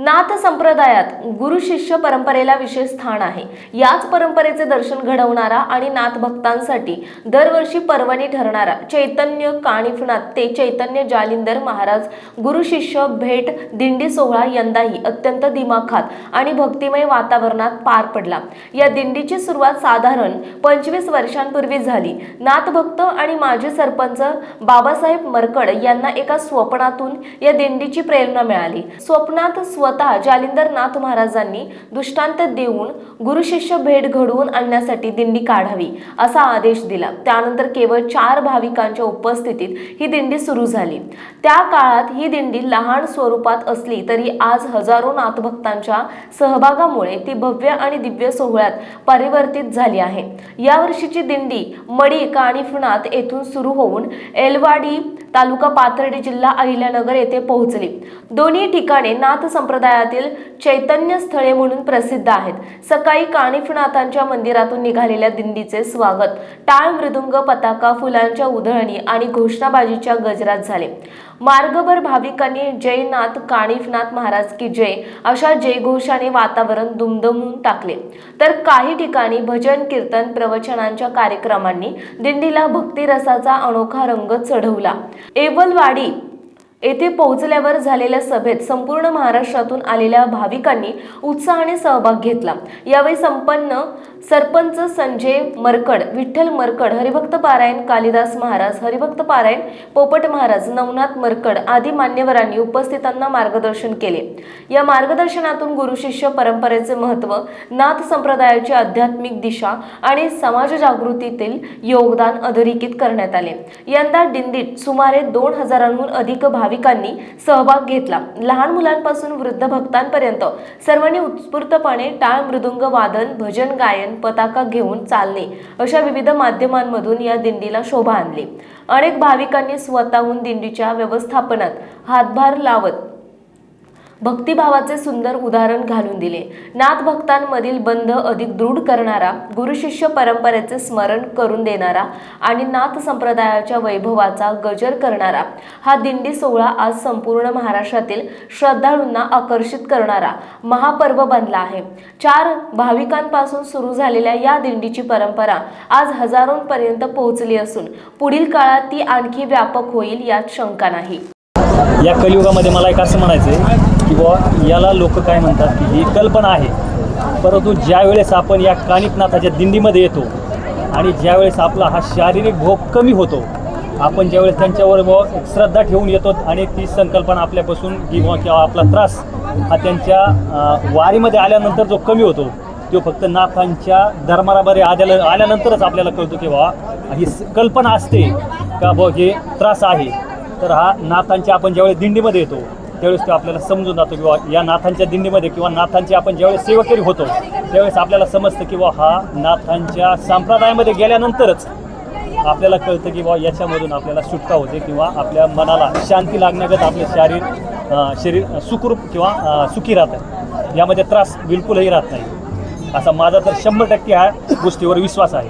नाथ संप्रदायात गुरु शिष्य परंपरेला विशेष स्थान आहे. याच परंपरेचे दर्शन घडवणारा आणि नाथ भक्तांसाठी दरवर्षी पर्वणी ठरणारा चैतन्य काणिफनाथ ते चैतन्य जालिंदर महाराज गुरु शिष्य भेट दिंडी सोहळा यंदाही अत्यंत दिमाखात आणि भक्तिमय वातावरणात पार पडला. या दिंडीची सुरुवात साधारण पंचवीस वर्षांपूर्वी झाली. नाथ भक्त आणि माजी सरपंच बाबासाहेब मरकड यांना एका स्वप्नातून या दिंडीची प्रेरणा मिळाली. स्वप्नात स्व स्वतः जालिंदरनाथ महाराजांनी दृष्टांत देऊन गुरुशिष्य भेट घडवून आणण्यासाठी दिंडी काढावी असा आदेश दिला. त्यानंतर केवळ चार भाविकांच्या उपस्थितीत ही दिंडी सुरू झाली. त्या काळात ही दिंडी लहान स्वरूपात असली तरी आज हजारो नाथभक्तांच्या सहभागामुळे ती भव्य आणि दिव्य सोहळ्यात परिवर्तित झाली आहे. यावर्षीची दिंडी मडी काणिफनाथ येथून सुरू होऊन एलवाडी तालुका पाथर्डी जिल्हा अहिल्यानगर येथे पोहोचली. दोन्ही ठिकाणे नाथ संप्रदायातील चैतन्य स्थळे म्हणून प्रसिद्ध आहेत. सकाळी काणिफनाथांच्या मंदिरातून निघालेल्या दिंडीचे स्वागत. टाळ मृदुंग पताका फुलांच्या उधळणी आणि घोषणाबाजीच्या गजरात झाले. मार्गभर भाविकांनी जयनाथ काणिफनाथ महाराज की जय अशा जयघोषाने वातावरण दुमदमून टाकले. तर काही ठिकाणी भजन कीर्तन प्रवचनांच्या कार्यक्रमांनी दिंडीला भक्तिरसाचा अनोखा रंग चढवला. एवलवाडी येथे पोहोचल्यावर झालेल्या सभेत संपूर्ण महाराष्ट्रातून आलेल्या भाविकांनी उत्साहाने सहभाग घेतला. यावेळी संपन्न सरपंच संजय मरकड विठ्ठल मरकड हरिभक्त पारायण कालिदास महाराज हरिभक्त पारायण पोपट महाराज नवनाथ मरकड आदी मान्यवरांनी उपस्थितांना मार्गदर्शन केले. या मार्गदर्शनातून गुरु शिष्य परंपरेचे महत्त्व नाथ संप्रदायाची आध्यात्मिक दिशा आणि समाज जागृतीतील योगदान अधोरेखित करण्यात आले. यंदा दिंडीत सुमारे दोन हजारांहून अधिक भाविकांनी सहभाग घेतला. लहान मुलांपासून वृद्ध भक्तांपर्यंत सर्वांनी उत्स्फूर्तपणे टाळ मृदुंग वादन भजन गायन पताका घेऊन चालणे अशा विविध माध्यमांमधून या दिंडीला शोभा आणली. अनेक भाविकांनी स्वतःहून दिंडीच्या व्यवस्थापनात हातभार लावत भक्तिभावाचे सुंदर उदाहरण घालून दिले. नाथ भक्तांमधील बंध अधिक दृढ करणारा गुरुशिष्य परंपरेचे स्मरण करून देणारा आणि नाथ संप्रदायाच्या वैभवाचा गजर करणारा हा दिंडी सोहळा आज संपूर्ण महाराष्ट्रातील श्रद्धाळूंना आकर्षित करणारा महापर्व बनला आहे. चार भाविकांपासून सुरू झालेल्या या दिंडीची परंपरा आज हजारोंपर्यंत पोहोचली असून पुढील काळात ती आणखी व्यापक होईल यात शंका नाही. या कलियुगामध्ये मला एक असं म्हणायचं आहे की बुवा याला लोक काय म्हणतात की ही कल्पना आहे. परंतु ज्या वेळेस आपण या कानिकनाथाच्या दिंडीमध्ये येतो आणि ज्यावेळेस आपला हा शारीरिक भोग कमी होतो आपण ज्यावेळेस त्यांच्यावर बुवा श्रद्धा ठेवून येतो आणि ती संकल्पना आपल्यापासून किंवा किंवा आपला त्रास हा त्यांच्या वारीमध्ये आल्यानंतर जो कमी होतो तो फक्त नाथांच्या दरबारामध्ये आल्या आल्यानंतरच आपल्याला कळतो की बाबा ही कल्पना असते का बुवा हे त्रास आहे. तर हा नाथांच्या आपण ज्यावेळेस दिंडीमध्ये येतो त्यावेळेस तो आपल्याला समजून जातो किंवा या नाथांच्या दिंडीमध्ये किंवा नाथांची आपण ज्यावेळेस सेवकरी होतो त्यावेळेस आपल्याला समजतं की बुवा हा नाथांच्या संप्रदायामध्ये गेल्यानंतरच आपल्याला कळतं की बा याच्यामधून आपल्याला सुटका होते किंवा आपल्या मनाला शांती लागण्यागत आपले शरीर शरीर सुखरूप किंवा सुखी राहतं. यामध्ये त्रास बिलकुलही राहत नाही. असा माझा तर शंभर टक्के ह्या गोष्टीवर विश्वास आहे.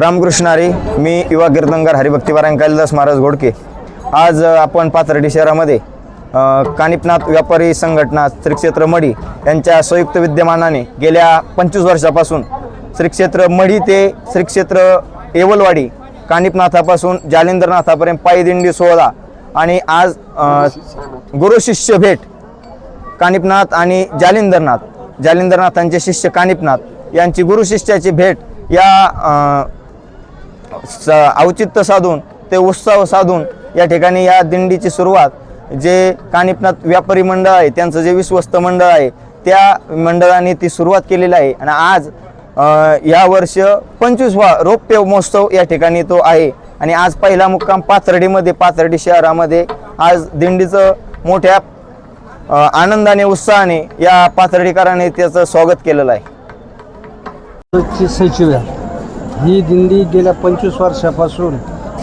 रामकृष्णारी मी युवा कीर्तनकार हरिभक्तीपारायण कालिदास महाराज घोडके. आज आपण पाथर्डी शहरामध्ये कानिपनाथ व्यापारी संघटना श्री क्षेत्र मढी यांच्या संयुक्त विद्यमानाने गेल्या पंचवीस वर्षापासून श्री क्षेत्र मढी ते श्री क्षेत्र येवलवाडी कानिपनाथापासून जालिंदरनाथापर्यंत पायदिंडी सोहळा आणि आज गुरु गुरुशिष्य भेट कानिपनाथ आणि जालिंदरनाथ जालिंदरनाथांचे शिष्य कानिपनाथ यांची गुरुशिष्याची भेट या स औचित्य साधून ते उत्सव साधून या ठिकाणी या दिंडीची सुरुवात जे कानिपनाथ व्यापारी मंडळ आहे त्यांचं जे विश्वस्त मंडळ आहे त्या मंडळाने ती सुरुवात केलेली आहे. आणि आज या वर्ष पंचवीसवा रौप्य महोत्सव या ठिकाणी तो आहे. आणि आज पहिला मुक्काम पाथर्डीमध्ये पाथर्डी शहरामध्ये. आज दिंडीचं मोठ्या आनंदाने उत्साहाने या पाथर्डीकरांनी त्याचं स्वागत केलेलं आहे. सचिव ही दिंडी गेल्या पंचवीस वर्षापासून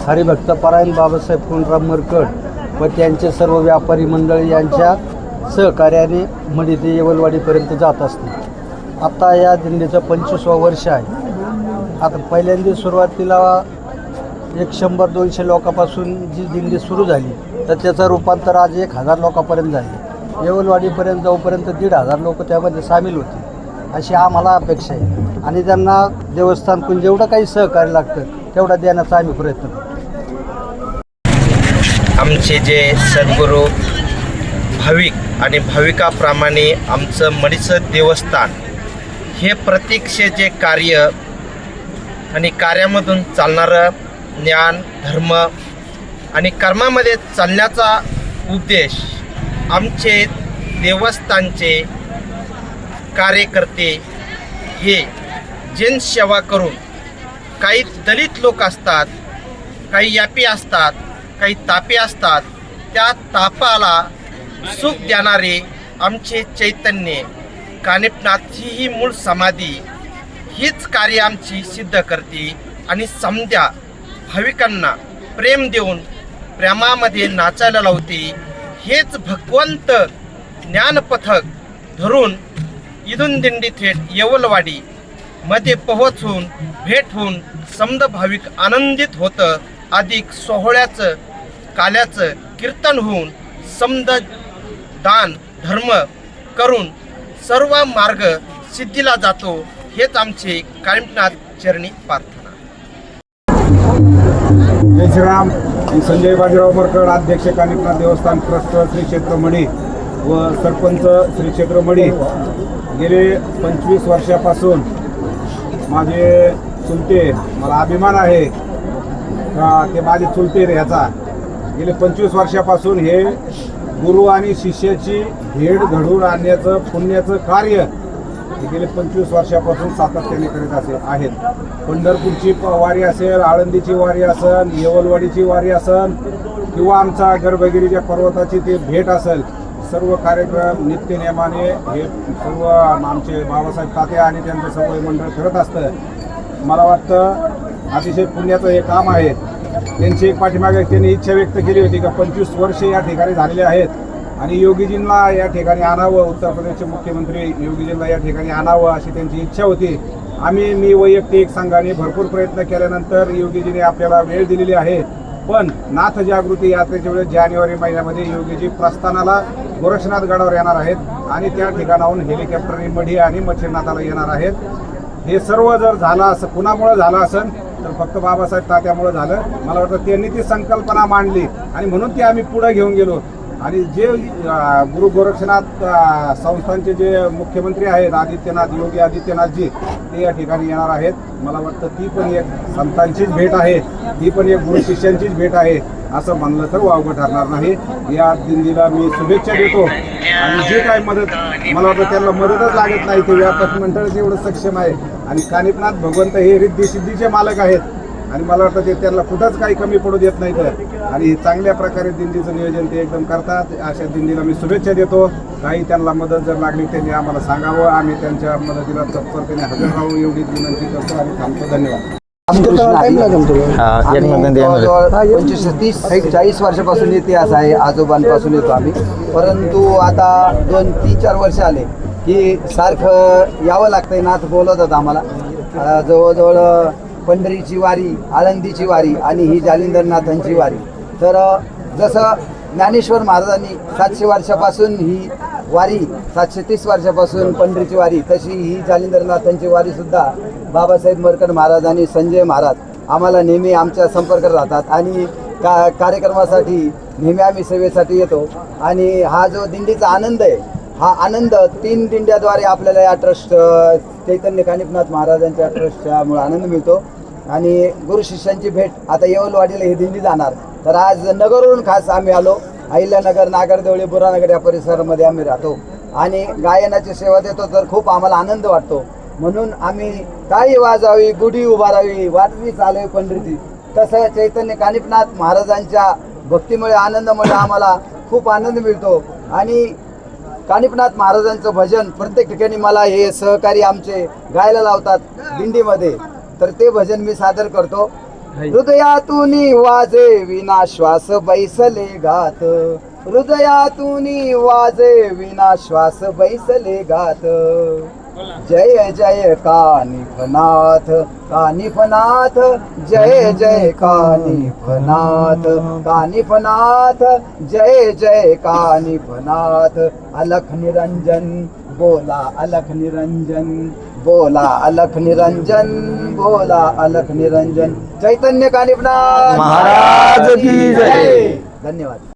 हरिभक्त परायण बाबासाहेब कोंडराम मरकड व त्यांचे सर्व व्यापारी मंडळ यांच्या सहकार्याने मडी ते येवलवाडीपर्यंत जात असते आता या दिंडीचं पंचवीसवं वर्ष आहे. आता पहिल्यांदा सुरुवातीला एक शंभर दोनशे लोकांपासून जी दिंडी सुरू झाली तर त्याचं रूपांतर आज एक हजार लोकांपर्यंत झाले. येवलवाडीपर्यंत जाऊपर्यंत दीड हजार लोक त्यामध्ये सामील होते. अशी आम्हाला अपेक्षा आहे. आणि त्यांना देवस्थानकडून जेवढं काही सहकार्य लागतं तेवढं देण्याचा आम्ही प्रयत्न करतो. आमचे जे सद्गुरू भाविक आणि भाविकाप्रमाणे आमचं मडीचं देवस्थान हे प्रतीक्षेचे कार्य आणि कार्यामधून चालणारं ज्ञान धर्म आणि कर्मामध्ये चालण्याचा उद्देश आमचे देवस्थानचे कार्यकर्ते हे जनसेवा करून काही दलित लोक असतात काही यापी असतात काही तापे असतात त्या तापाला सुख देणारे आमचे चैतन्य. कानिपनाथची ही मूळ समाधी. हीच कार्य आमची सिद्ध करते आणि समध्या भाविकांना प्रेम देऊन प्रेमामध्ये नाचायला लावते. हेच भगवंत ज्ञानपथक धरून इथून दिंडी थेट येवलवाडी मध्ये पोहोचून भेट होऊन समद भाविक आनंदित होतं. अधिक सोहळ्याचं काल्याचं कीर्तन होऊन समद दान धर्म करून सर्व मार्ग सिद्धीला जातो हेच आमचे कायमनाथ चरणी प्रार्थना. जय श्रीराम. संजय बाजीराव मरकड अध्यक्ष कालिमनाथ देवस्थान ट्रस्ट श्री क्षेत्र मणी व सरपंच श्री क्षेत्र मणी गेले पंचवीस वर्षापासून माझे चुलते मला अभिमान आहे. ते माझे चुलते ह्याचा. गेले पंचवीस वर्षापासून हे गुरु आणि शिष्याची भेट घडवून आणण्याचं पुण्याचं कार्य हे गेले पंचवीस वर्षापासून सातत्याने करीत असे आहेत. पंढरपूरची प- वारी असेल आळंदीची वारी असेल येवलवाडीची वारी असेल किंवा आमचा गर्भगिरीच्या पर्वताची ती भेट असेल सर्व कार्यक्रम नित्यनियमाने हे सर्व आमचे बाबासाहेब तात्या आणि त्यांचं सर्व मंडळ करत असतं. मला वाटतं अतिशय पुण्याचं हे काम आहे. त्यांची एक पाठीमागे त्यांनी इच्छा व्यक्त केली होती का पंचवीस वर्ष या ठिकाणी झालेले आहेत. आणि योगीजींना या ठिकाणी आणावं उत्तर प्रदेशचे मुख्यमंत्री योगीजींना या ठिकाणी आणावं अशी त्यांची इच्छा होती. आम्ही मी वैयक्तिक संघाने भरपूर प्रयत्न केल्यानंतर योगीजीने आपल्याला वेळ दिलेली आहे. पण नाथ जागृती यात्रेच्या वेळेस जानेवारी महिन्यामध्ये योगीजी प्रस्थानाला गोरक्षनाथ गडावर येणार आहेत आणि त्या ठिकाणाहून हेलिकॉप्टरने मढी आणि मच्छिनाथाला येणार आहेत. हे सर्व जर झालं असं कुणामुळं झालं असेल तर फक्त बाबासाहेब तात्यामुळे झालं. मला वाटतं त्यांनी ती संकल्पना मांडली आणि म्हणून ती आम्ही पुढे घेऊन गेलो. आणि जे गुरु गोरक्षनाथ संस्थांचे जे मुख्यमंत्री आहेत आदित्यनाथ योगी आदित्यनाथजी ते या ठिकाणी येणार आहेत. मला वाटतं ती पण एक संतांचीच भेट आहे. ती पण एक गुरु शिष्यांचीच भेट आहे. असं म्हणलं तर वावगं ठरणार नाही. या दिंडीला मी शुभेच्छा देतो. आणि जे काय मदत मला वाटतं त्यांना मदतच लागत नाही. ते व्यापार मंडळ जेवढं सक्षम आहे आणि कानिपनाथ भगवंत हे रिद्धी सिद्धीचे मालक आहेत. आणि मला वाटतं ते त्यांना कुठंच काही कमी पडू देत नाहीत. आणि चांगल्या प्रकारे दिंडीचं नियोजन ते एकदम करतात. अशा दिंडीला मी शुभेच्छा देतो. काही त्यांना मदत जर लागली त्यांनी आम्हाला सांगावं. आम्ही त्यांच्या मदतीला तत्परतेने हजर राहू. एवढी विनंती करतो आणि थांबतो. धन्यवाद. हा. पंचवीस चाळीस वर्षापासून इतिहास आहे. आजोबांपासून येतो आम्ही. परंतु आता दोन तीन चार वर्ष आले. की सारखं यावं लागतंय नाथ बोलवतात आम्हाला. जवळजवळ पंढरीची वारी आळंदीची वारी आणि ही जालिंदरनाथांची वारी. तर जसं ज्ञानेश्वर महाराजांनी सातशे वर्षापासून ही वारी सातशे तीस वर्षापासून पंढरीची वारी तशी ही जालिंदरनाथांची वारीसुद्धा बाबासाहेब मरकड महाराज आणि संजय महाराज आम्हाला नेहमी आमच्या संपर्कात राहतात आणि का कार्यक्रमासाठी नेहमी आम्ही सेवेसाठी येतो. आणि हा जो दिंडीचा आनंद आहे हा आनंद तीन दिंड्याद्वारे आपल्याला या ट्रस्ट चैतन्य कानिपनाथ महाराजांच्या ट्रस्टच्यामुळे आनंद मिळतो. आणि गुरु शिष्यांची भेट आता येवलवाडीला ही दिंडी जाणार. तर आज नगरवरून खास आम्ही आलो. अहिल्यानगर नागरदेवळी बुरानगर या परिसरामध्ये आम्ही राहतो. आणि गायनाची सेवा देतो तर खूप आम्हाला आनंद वाटतो. म्हणून आम्ही काही वाजावी गुढी उभारावी वाटवी चालवी पंढरीची. तसं चैतन्य कानिपनाथ महाराजांच्या भक्तीमुळे आनंदामुळे आम्हाला खूप आनंद मिळतो. आणि कानिपनाथ महाराजांचं भजन प्रत्येक ठिकाणी मला हे सहकारी आमचे गायला लावतात दिंडीमध्ये. तर ते भजन मी सादर करतो. हृदयातून वाजे विना श्वास बैसले गात हृदयातून वाजे विना श्वास बैसले गात जय जय कानिफनाथ कानिफनाथ जय जय कानिफनाथ कानिफनाथ जय जय कानिफनाथ। अलख निरंजन बोला अलख निरंजन बोला अलख निरंजन बोला अलख निरंजन। चैतन्य कानिफनाथ। महाराज की जय. धन्यवाद।